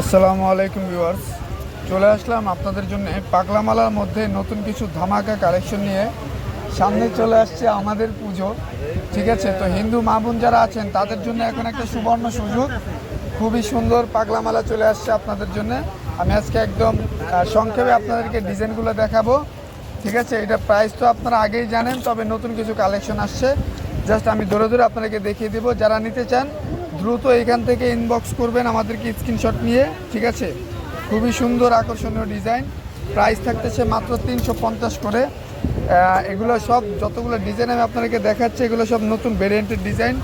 আসসালামু আলাইকুম ভিউয়ার্স। চলে আসলাম আপনাদের জন্য পাগলামালার মধ্যে নতুন কিছু ধামাকা কালেকশন নিয়ে। সামনে চলে আসছে আমাদের পুজো, ঠিক আছে? তো হিন্দু মা বোন যারা আছেন, তাদের জন্য এখন একটা সুবর্ণ সুযোগ। খুবই সুন্দর পাগলামালা চলে আসছে আপনাদের জন্য। আমি আজকে একদম সংক্ষেপে আপনাদেরকে ডিজাইনগুলো দেখাবো, ঠিক আছে? এটা প্রাইস তো আপনারা আগেই জানেন, তবে নতুন কিছু কালেকশন আসছে। জাস্ট আমি ধরে ধরে আপনাদেরকে দেখিয়ে দেবো। যারা নিতে চান দ্রুত এখান থেকে ইনবক্স করবেন আমাদেরকে স্ক্রিনশট নিয়ে, ঠিক আছে? খুবই সুন্দর, আকর্ষণীয় ডিজাইন প্রাইস থাকতেছে মাত্র তিনশো পঞ্চাশ করে। এগুলো সব যতগুলো ডিজাইন আমি আপনাদেরকে দেখাচ্ছি, এগুলো সব নতুন ভেরিয়েন্টের ডিজাইন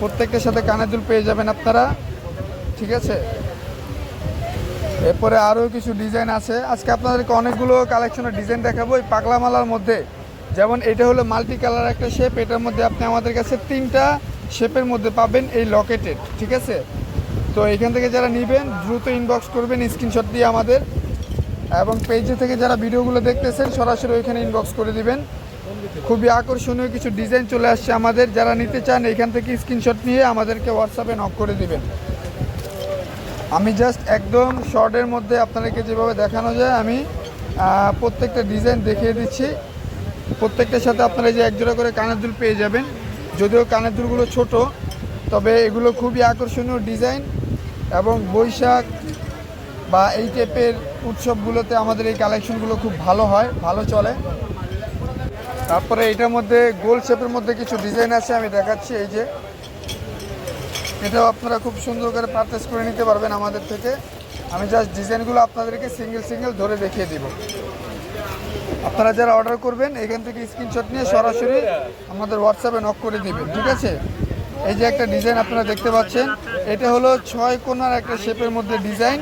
প্রত্যেকটার সাথে কানের দুল পেয়ে যাবেন আপনারা, ঠিক আছে? এরপরে আরও কিছু ডিজাইন আছে। আজকে আপনাদেরকে অনেকগুলো কালেকশনের ডিজাইন দেখাবো এই পাগলামালার মধ্যে। যেমন এটা হলো মাল্টি কালার একটা শেপ এটার মধ্যে আপনি আমাদের কাছে তিনটা শেপের মধ্যে পাবেন এই লকেটেড, ঠিক আছে? তো এখান থেকে যারা নেবেন, দ্রুত ইনবক্স করবেন স্ক্রিনশট দিয়ে আমাদের। এবং পেজে থেকে যারা ভিডিওগুলো দেখতেছেন, সরাসরি ওইখানে ইনবক্স করে দিবেন। খুবই আকর্ষণীয় কিছু ডিজাইন চলে আসছে আমাদের। যারা নিতে চান, এখান থেকে স্ক্রিনশট নিয়ে আমাদেরকে হোয়াটসঅ্যাপে নক করে দিবেন। আমি জাস্ট একদম শর্টের মধ্যে আপনাদেরকে যেভাবে দেখানো যায়, আমি প্রত্যেকটা ডিজাইন দেখিয়ে দিচ্ছি। প্রত্যেকটার সাথে আপনারা যে একজোড়া করে কানের দুল পেয়ে যাবেন। যদিও কানের দুলগুলো ছোট, তবে এগুলো খুবই আকর্ষণীয় ডিজাইন এবং বৈশাখ বা এই টাইপের উৎসবগুলোতে আমাদের এই কালেকশনগুলো খুব ভালো হয়, ভালো চলে। তারপরে এটার মধ্যে গোল শেপের মধ্যে কিছু ডিজাইন আছে, আমি দেখাচ্ছি এই যে। এটাও আপনারা খুব সুন্দর করে পারচেস করে নিতে পারবেন আমাদের থেকে। আমি জাস্ট ডিজাইনগুলো আপনাদেরকে সিঙ্গেল সিঙ্গেল ধরে দেখিয়ে দিব। আপনারা যারা অর্ডার করবেন, এখান থেকে স্ক্রিনশট নিয়ে সরাসরি আমাদের হোয়াটসঅ্যাপে নক করে দিবেন ঠিক আছে? এই যে একটা ডিজাইন আপনারা দেখতে পাচ্ছেন, এটা হলো ছয় কোণার একটা শেপের মধ্যে ডিজাইন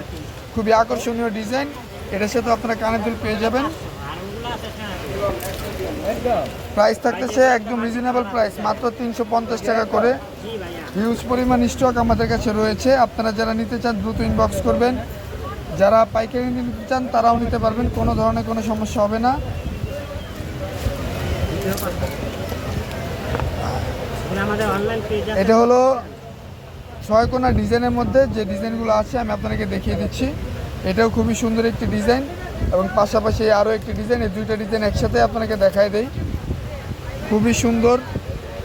খুবই আকর্ষণীয় ডিজাইন এটার সাথে আপনারা কানের দুল পেয়ে যাবেন। প্রাইস থাকতেছে একদম রিজনেবল প্রাইস মাত্র তিনশো পঞ্চাশ টাকা করে। হিউজ পরিমাণ স্টক আমাদের কাছে রয়েছে, আপনারা যারা নিতে চান, দ্রুত ইনবক্স করবেন। যারা পাইকারি নিতে চান, তারাও নিতে পারবেন। কোনো ধরনের কোনো সমস্যা হবে না। এটা হলো ছয় কোনা ডিজাইনের মধ্যে যে ডিজাইনগুলো আছে, আমি আপনাদেরকে দেখিয়ে দিচ্ছি। এটাও খুবই সুন্দর একটি ডিজাইন এবং পাশাপাশি আরও একটি ডিজাইন। এই দুইটা ডিজাইন একসাথে আপনাকে দেখাই দেই। খুবই সুন্দর,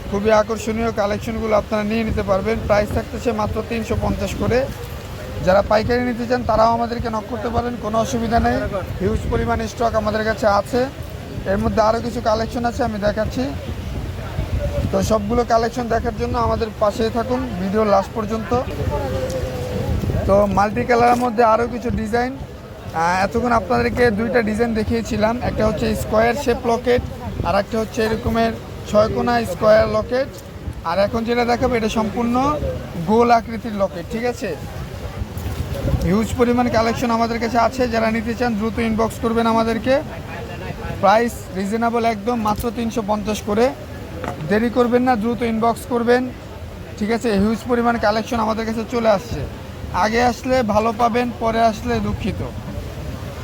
খুবই আকর্ষণীয় কালেকশনগুলো আপনারা নিয়ে নিতে পারবেন। প্রাইস থাকতেছে মাত্র তিনশো পঞ্চাশ করে। যারা পাইকারি নিতে চান, তারাও আমাদেরকে নক করতে পারেন, কোনো অসুবিধা নেই। হিউজ পরিমাণ স্টক আমাদের কাছে আছে। এর মধ্যে আরও কিছু কালেকশন আছে, আমি দেখাচ্ছি। তো সবগুলো কালেকশন দেখার জন্য আমাদের পাশে থাকুন ভিডিও লাস্ট পর্যন্ত। তো মাল্টি কালারের মধ্যে আরও কিছু ডিজাইন এতক্ষণ আপনাদেরকে দুইটা ডিজাইন দেখিয়েছিলাম। একটা হচ্ছে স্কোয়ার শেপ লকেট আর একটা হচ্ছে এরকমের ছয়কোনা স্কোয়ার লকেট আর এখন যেটা দেখাবো, এটা সম্পূর্ণ গোল আকৃতির লকেট ঠিক আছে? হিউজ পরিমাণ কালেকশন আমাদের কাছে আছে। যারা নিতে চান, দ্রুত ইনবক্স করবেন আমাদেরকে। প্রাইস রিজনেবল একদম, মাত্র তিনশো পঞ্চাশ করে। দেরি করবেন না, দ্রুত ইনবক্স করবেন। ঠিক আছে হিউজ পরিমাণ কালেকশন আমাদের কাছে চলে আসছে। আগে আসলে ভালো পাবেন, পরে আসলে দুঃখিত।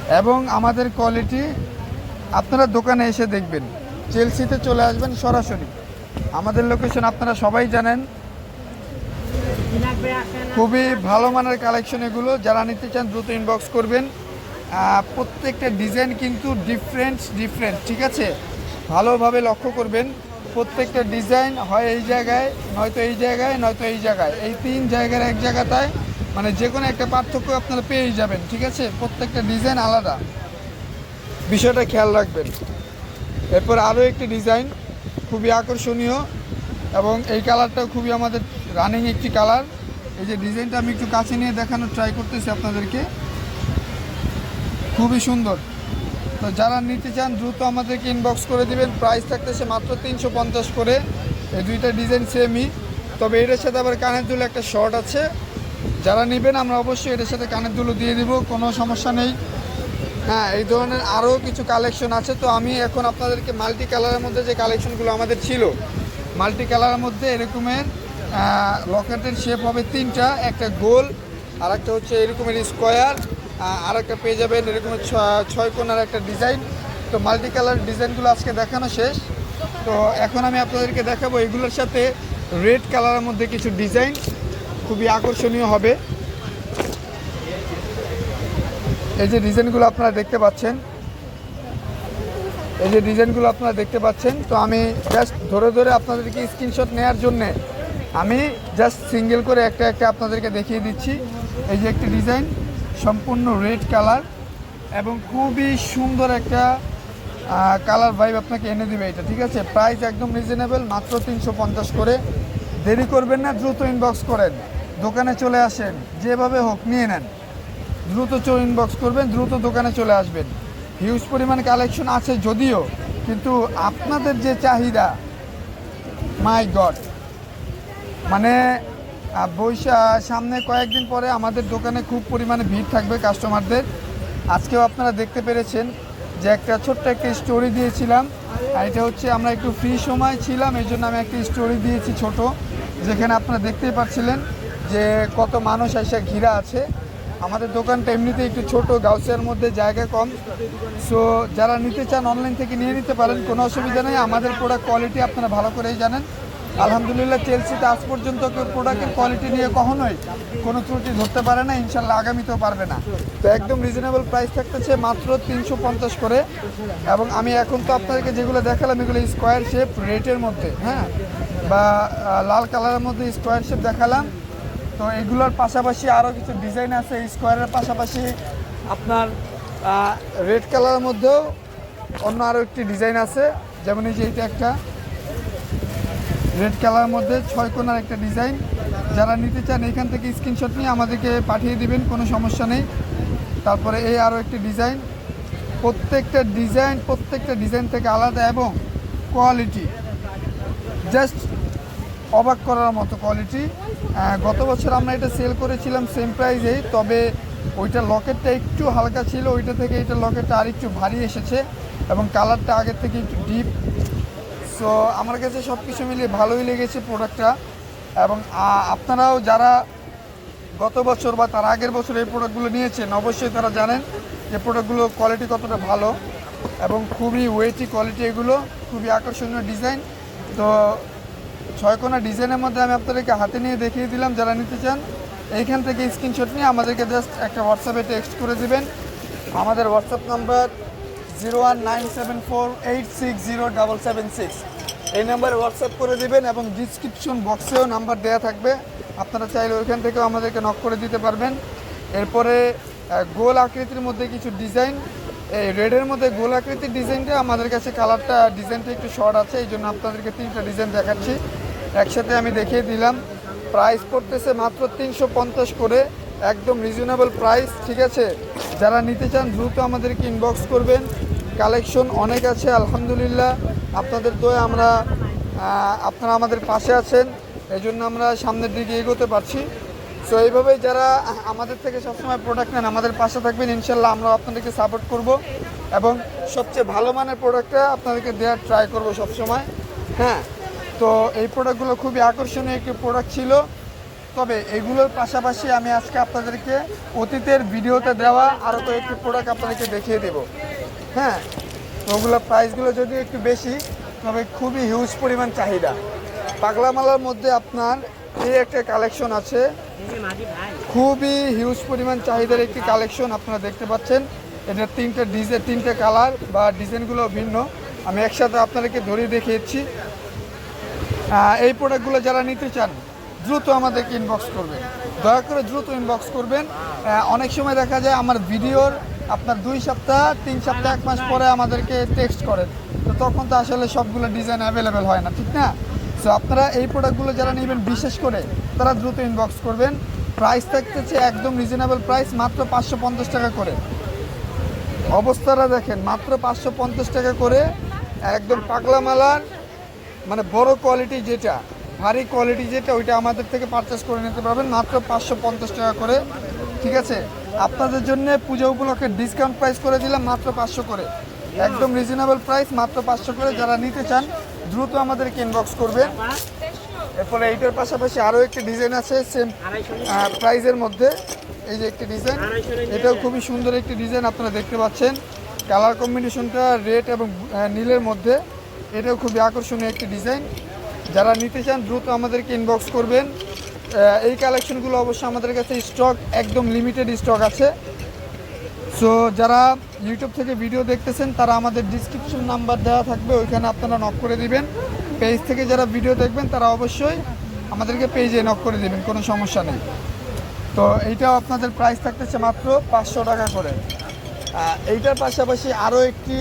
এবং আমাদের কোয়ালিটি আপনারা দোকানে এসে দেখবেন। চেলসিতে চলে আসবেন সরাসরি। আমাদের লোকেশন আপনারা সবাই জানেন। খুবই ভালো মানের কালেকশন এগুলো। যারা নিতে চান, দ্রুত ইনবক্স করবেন। প্রত্যেকটা ডিজাইন কিন্তু ডিফারেন্ট ডিফারেন্ট ঠিক আছে? ভালোভাবে লক্ষ্য করবেন। প্রত্যেকটা ডিজাইন হয় এই জায়গায়, নয়তো এই জায়গায়, নয়তো এই জায়গায়। এই তিন জায়গার এক জায়গাটায় মানে যে কোনো একটা পার্থক্য আপনারা পেয়েই যাবেন, ঠিক আছে? প্রত্যেকটা ডিজাইন আলাদা। বিষয়টা খেয়াল রাখবেন। এরপর আরও একটি ডিজাইন খুবই আকর্ষণীয় এবং এই কালারটাও খুবই আমাদের রানিং একটি কালার এই যে ডিজাইনটা আমি একটু কাছে নিয়ে দেখানোর ট্রাই করতেছি আপনাদেরকে। খুবই সুন্দর। তো যারা নিতে চান, দ্রুত আমাদেরকে ইনবক্স করে দিবেন। প্রাইস থাকতেছে মাত্র তিনশো পঞ্চাশ করে। এই দুইটা ডিজাইন সেমই তবে এটার সাথে আবার কানের দুল একটা শর্ট আছে। যারা নেবেন, আমরা অবশ্যই এটার সাথে কানের দুলো দিয়ে দিব, কোনো সমস্যা নেই। হ্যাঁ এই ধরনের আরও কিছু কালেকশন আছে। তো আমি এখন আপনাদেরকে মাল্টি কালারের মধ্যে যে কালেকশনগুলো আমাদের ছিল মাল্টি কালারের মধ্যে এরকমের লকেটের শেপ হবে তিনটা, একটা গোল আর একটা হচ্ছে এরকমের স্কোয়ার আর একটা পেয়ে যাবেন এরকমের ছয় কোণার একটা ডিজাইন তো মাল্টি কালার ডিজাইনগুলো আজকে দেখানো শেষ। তো এখন আমি আপনাদেরকে দেখাবো এগুলোর সাথে রেড কালারের মধ্যে কিছু ডিজাইন খুবই আকর্ষণীয় হবে। এই যে ডিজাইনগুলো আপনারা দেখতে পাচ্ছেন। এই যে ডিজাইনগুলো আপনারা দেখতে পাচ্ছেন। তো আমি জাস্ট ধরে ধরে আপনাদেরকে স্ক্রিনশট নেওয়ার জন্যে আমি জাস্ট সিঙ্গেল করে একটা একটা আপনাদেরকে দেখিয়ে দিচ্ছি। এই যে একটি ডিজাইন সম্পূর্ণ রেড কালার এবং খুবই সুন্দর একটা কালার ভাইব আপনাকে এনে দিবে এটা, ঠিক আছে? প্রাইস একদম রিজনেবল মাত্র তিনশো পঞ্চাশ করে। দেরি করবেন না, দ্রুত ইনবক্স করেন। দোকানে চলে আসেন, যেভাবে হোক নিয়ে নেন। দ্রুত ইনবক্স করবেন, দ্রুত দোকানে চলে আসবেন। হিউজ পরিমাণ কালেকশন আছে যদিও, কিন্তু আপনাদের যে চাহিদা মাই গড মানে বৈশা, সামনে কয়েকদিন পরে আমাদের দোকানে খুব পরিমাণে ভিড় থাকবে কাস্টমারদের। আজকেও আপনারা দেখতে পেরেছেন যে একটা ছোট্ট একটা স্টোরি দিয়েছিলাম। আর এটা হচ্ছে, আমরা একটু ফ্রি সময় ছিলাম এই জন্য আমি একটা স্টোরি দিয়েছি ছোট, যেখানে আপনারা দেখতেই পাচ্ছিলেন যে কত মানুষ এসে ঘিরা আছে। আমাদের দোকানটা এমনিতে একটু ছোট, গাউসিয়ার মধ্যে জায়গা কম। সো যারা নিতে চান অনলাইন থেকে নিয়ে নিতে পারেন, কোনো অসুবিধা নেই। আমাদের প্রোডাক্ট কোয়ালিটি আপনারা ভালো করেই জানেন। আলহামদুলিল্লাহ চেলসিতে আজ পর্যন্ত কেউ প্রোডাক্টের কোয়ালিটি নিয়ে কখনোই কোনো ত্রুটি ধরতে পারে না ইনশাল্লাহ আগামীতেও পারবে না। তো একদম রিজনেবল প্রাইস থাকতেছে মাত্র তিনশো পঞ্চাশ করে। এবং আমি এখন তো আপনাদেরকে যেগুলো দেখালাম, এগুলো স্কোয়ার শেপ রেটের মধ্যে হ্যাঁ? বা লাল কালারের মধ্যে স্কোয়ার শেপ দেখালাম। তো এগুলোর পাশাপাশি আরও কিছু ডিজাইন আছে স্কোয়ারের পাশাপাশি আপনার রেড কালারের মধ্যেও অন্য আরও একটি ডিজাইন আছে। যেমন এই যে এটা একটা। রেড কালারের মধ্যে ছয় কোনার একটা ডিজাইন। যারা নিতে চান এখান থেকে স্ক্রিনশট নিয়ে আমাদেরকে পাঠিয়ে দিবেন, কোনো সমস্যা নেই। তারপরে এই আরও একটি ডিজাইন। প্রত্যেকটা ডিজাইন প্রত্যেকটা ডিজাইন থেকে আলাদা এবং কোয়ালিটি। জাস্ট অবাক করার মতো কোয়ালিটি। গত বছর আমরা এটা সেল করেছিলাম সেম প্রাইসেই তবে ওইটা লকেটটা একটু হালকা ছিল, ওইটা থেকে এটা লকেটটা আর একটু ভারী এসেছে এবং কালারটা আগের থেকে একটু ডিপ। সো আমার কাছে সব কিছু মিলিয়ে ভালোই লেগেছে প্রোডাক্টটা এবং আপনারাও যারা গত বছর বা তার আগের বছর এই প্রোডাক্টগুলো নিয়েছেন, অবশ্যই তারা জানেন যে প্রোডাক্টগুলোর কোয়ালিটি কতটা ভালো এবং খুবই ওয়েটি কোয়ালিটি এগুলো, খুবই আকর্ষণীয় ডিজাইন তো, ছয়কোনা ডিজাইনের মধ্যে আমি আপনাদেরকে হাতে নিয়ে দেখিয়ে দিলাম, যারা নিতে চান, এইখান থেকে স্ক্রিনশট নিয়ে আমাদেরকে জাস্ট একটা হোয়াটসঅ্যাপে টেক্সট করে দিবেন। আমাদের WhatsApp number zero one nine seven four eight six zero double seven six. এই নাম্বারে হোয়াটসঅ্যাপ করে দিবেন এবং ডিসক্রিপশন বক্সেও নাম্বার দেওয়া থাকবে। আপনারা চাইলে ওইখান থেকেও আমাদেরকে নক করে দিতে পারবেন। এরপরে গোল আকৃতির মধ্যে কিছু ডিজাইন এই রেডের মধ্যে গোল আকৃতির ডিজাইনটা আমাদের কাছে কালারটা ডিজাইনটা একটু শর্ট আছে, এই জন্য আপনাদেরকে তিনটা ডিজাইন দেখাচ্ছি। একসাথে আমি দেখিয়ে দিলাম। প্রাইস পড়তেছে মাত্র তিনশো পঞ্চাশ করে, একদম রিজনেবল প্রাইস ঠিক আছে? যারা নিতে চান, দ্রুত আমাদেরকে ইনবক্স করবেন। কালেকশন অনেক আছে, আলহামদুলিল্লাহ। আপনাদের দয়ে আমরা আপনারা আমাদের পাশে আছেন এই জন্য আমরা সামনের দিকে এগোতে পারছি। সো এইভাবেই যারা আমাদের থেকে সবসময় প্রোডাক্ট নেন, আমাদের পাশে থাকবেন, ইনশাল্লাহ আমরা আপনাদেরকে সাপোর্ট করব। এবং সবচেয়ে ভালো মানের প্রোডাক্টটা আপনাদেরকে দেওয়ার ট্রাই করব সবসময়। হ্যাঁ তো এই প্রোডাক্টগুলো খুবই আকর্ষণীয় একটি প্রোডাক্ট ছিল। তবে এগুলোর পাশাপাশি আমি আজকে আপনাদেরকে অতীতের ভিডিওতে দেওয়া আরও কয়েকটি প্রোডাক্ট আপনাদেরকে দেখিয়ে দেব। হ্যাঁ ওগুলো প্রাইসগুলো যদি একটু বেশি, তবে খুবই হিউজ পরিমাণ চাহিদা। পাগলা মালার মধ্যে আপনার এই একটা কালেকশন আছে। খুবই হিউজ পরিমাণ চাহিদার একটি কালেকশন আপনারা দেখতে পাচ্ছেন। এটা তিনটে ডিজাইন তিনটে কালার বা ডিজাইনগুলো ভিন্ন। আমি একসাথে আপনাদেরকে ধরিয়ে দেখিয়েছি। এই প্রোডাক্টগুলো যারা নিতে চান, দ্রুত আমাদেরকে ইনবক্স করবেন। দয়া করে দ্রুত ইনবক্স করবেন। অনেক সময় দেখা যায় আমার ভিডিওর আপনার দুই সপ্তাহ, তিন সপ্তাহ, এক মাস পরে আমাদেরকে টেক্সট করেন। তো তখন তো আসলে সবগুলো ডিজাইন অ্যাভেলেবেল হয় না, ঠিক না? সো আপনারা এই প্রোডাক্টগুলো যারা নেবেন, বিশেষ করে তারা দ্রুত ইনবক্স করবেন। প্রাইস থাকতেছে একদম রিজনেবল প্রাইস মাত্র পাঁচশো পঞ্চাশ টাকা করে। অবস্থাটা দেখেন, মাত্র পাঁচশো পঞ্চাশ টাকা করে, একদম পাগলা মালার মানে বড় কোয়ালিটি যেটা, ভারী কোয়ালিটি যেটা, ওইটা আমাদের থেকে পারচেস করে নিতে পারবেন, মাত্র পাঁচশো পঞ্চাশ টাকা করে, ঠিক আছে? আপনাদের জন্য পুজো উপলক্ষে ডিসকাউন্ট প্রাইস করে দিলাম মাত্র পাঁচশো করে। একদম রিজনেবল প্রাইস মাত্র পাঁচশো করে। যারা নিতে চান, দ্রুত আমাদেরকে ইনবক্স করবেন। এরপরে এইটার পাশাপাশি আরও একটি ডিজাইন আছে সেম প্রাইজের মধ্যে। এই যে একটি ডিজাইন এটাও খুবই সুন্দর একটি ডিজাইন আপনারা দেখতে পাচ্ছেন। কালার কম্বিনেশনটা রেড এবং নীলের মধ্যে। এটাও খুবই আকর্ষণীয় একটি ডিজাইন যারা নিতে চান, দ্রুত আমাদেরকে ইনবক্স করবেন। এই কালেকশনগুলো অবশ্যই আমাদের কাছে স্টক একদম লিমিটেড স্টক আছে। সো যারা ইউটিউব থেকে ভিডিও দেখতেছেন, তারা আমাদের ডিসক্রিপশন নাম্বার দেওয়া থাকবে, ওইখানে আপনারা নক করে দিবেন। পেজ থেকে যারা ভিডিও দেখবেন, তারা অবশ্যই আমাদেরকে পেজে নক করে দিবেন, কোনো সমস্যা নেই। তো এইটাও আপনাদের প্রাইস থাকতেছে মাত্র পাঁচশো টাকা করে। এইটার পাশাপাশি আরও একটি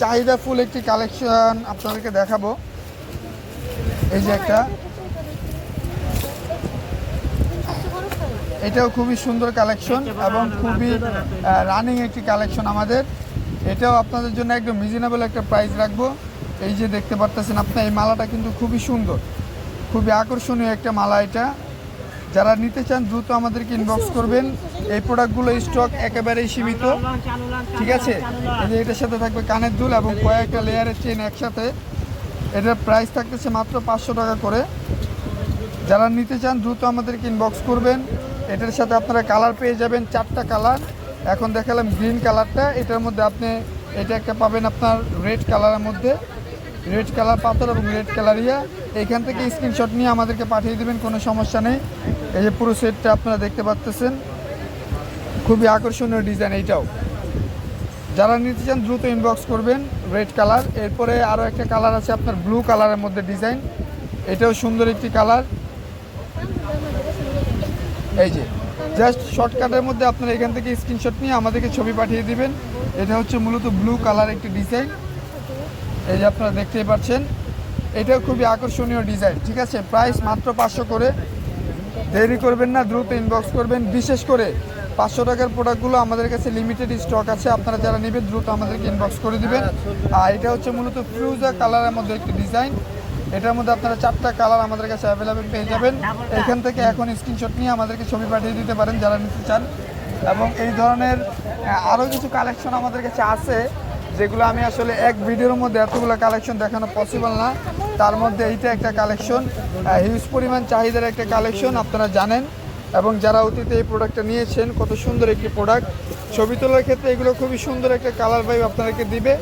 চাহিদা ফুল একটি কালেকশন আপনাদেরকে দেখাবো। এই যে একটা। এটাও খুবই সুন্দর কালেকশন এবং খুবই রানিং একটি কালেকশন আমাদের। এটাও আপনাদের জন্য একদম রিজনেবল একটা প্রাইস রাখব। এই যে দেখতে পারতেছেন আপনার এই মালাটা কিন্তু খুবই সুন্দর। খুবই আকর্ষণীয় একটা মালা এটা। যারা নিতে চান, দ্রুত আমাদেরকে ইনবক্স করবেন। এই প্রোডাক্টগুলো স্টক একেবারেই সীমিত। ঠিক আছে? এই যে এটার সাথে থাকবে কানের দুল এবং কয়েকটা লেয়ারের চেন একসাথে। এটার প্রাইস থাকতেছে মাত্র পাঁচশো টাকা করে। যারা নিতে চান, দ্রুত আমাদেরকে ইনবক্স করবেন। এটার সাথে আপনারা কালার পেয়ে যাবেন, চারটা কালার। এখন দেখালাম গ্রিন কালারটা। এটার মধ্যে আপনি, এটা একটা পাবেন আপনার রেড কালারের মধ্যে। রেড কালার পাথর এবং রেড কালারিয়া। এইখান থেকে স্ক্রিনশট নিয়ে আমাদেরকে পাঠিয়ে দেবেন, কোনো সমস্যা নেই। এই যে পুরো সেটটা আপনারা দেখতে পাচ্তেছেন। খুবই আকর্ষণীয় ডিজাইন এইটাও। যারা নিতে চান, দ্রুত ইনবক্স করবেন রেড কালার। এরপরে আরও একটা কালার আছে আপনার ব্লু কালারের মধ্যে ডিজাইন। এটাও সুন্দর একটি কালার। এই যে জাস্ট শর্টকাটের মধ্যে আপনারা এখান থেকে স্ক্রিনশট নিয়ে আমাদেরকে ছবি পাঠিয়ে দিবেন। এটা হচ্ছে মূলত ব্লু কালার একটি ডিজাইন এই যে আপনারা দেখতেই পাচ্ছেন, এটাও খুবই আকর্ষণীয় ডিজাইন ঠিক আছে? প্রাইস মাত্র পাঁচশো করে। দেরি করবেন না, দ্রুত ইনবক্স করবেন। বিশেষ করে পাঁচশো টাকার প্রোডাক্টগুলো আমাদের কাছে লিমিটেড স্টক আছে। আপনারা যারা নেবেন, দ্রুত আমাদেরকে ইনবক্স করে দিবেন। আর এটা হচ্ছে মূলত ফ্রুজা কালারের মধ্যে একটি ডিজাইন এটার মধ্যে আপনারা চারটা কালার আমাদের কাছে অ্যাভেলেবেল পেয়ে যাবেন। এখান থেকে এখন স্ক্রিনশট নিয়ে আমাদেরকে ছবি পাঠিয়ে দিতে পারেন যারা নিতে চান। এবং এই ধরনের আরও কিছু কালেকশন আমাদের কাছে আছে, যেগুলো আমি আসলে এক ভিডিওর মধ্যে এতগুলো কালেকশন দেখানো পসিবল না। তার মধ্যে এইটা একটা কালেকশন হিউজ পরিমাণ চাহিদার একটা কালেকশন আপনারা জানেন। এবং যারা অতীতে এই প্রোডাক্টটা নিয়েছেন, কত সুন্দর একটি প্রোডাক্ট ছবি তোলার ক্ষেত্রে এগুলো খুবই সুন্দর একটা কালার ভাইব আপনাদেরকে দিবে।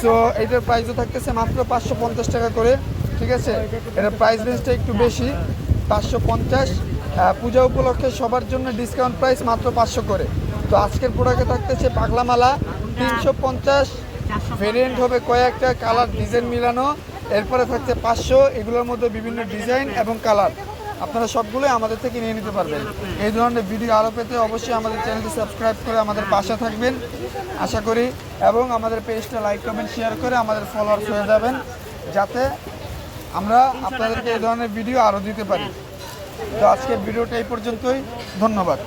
সো এইটার প্রাইসও থাকতেছে মাত্র পাঁচশো পঞ্চাশ টাকা করে। ঠিক আছে? এটার প্রাইস রেঞ্জটা একটু বেশি, পাঁচশো পঞ্চাশ। পূজা উপলক্ষে সবার জন্য ডিসকাউন্ট প্রাইস মাত্র পাঁচশো করে। তো আজকের প্রোডাক্টে থাকতেছে পাগলামালা, তিনশো পঞ্চাশ। ভেরিয়েন্ট হবে কয়েকটা কালার ডিজাইন মিলানো। এরপরে থাকছে পাঁচশো, এগুলোর মধ্যে বিভিন্ন ডিজাইন এবং কালার আপনারা সবগুলোই আমাদের থেকে নিয়ে নিতে পারবেন। এই ধরনের ভিডিও আরও পেতে অবশ্যই আমাদের চ্যানেলটি সাবস্ক্রাইব করে আমাদের পাশে থাকবেন। আশা করি, এবং আমাদের পেজটা লাইক কমেন্ট শেয়ার করে আমাদের ফলোয়ার্স হয়ে যাবেন। যাতে আমরা আপনাদেরকে এই ধরনের ভিডিও আরও দিতে পারি। তো আজকের ভিডিওটা এই পর্যন্তই। ধন্যবাদ।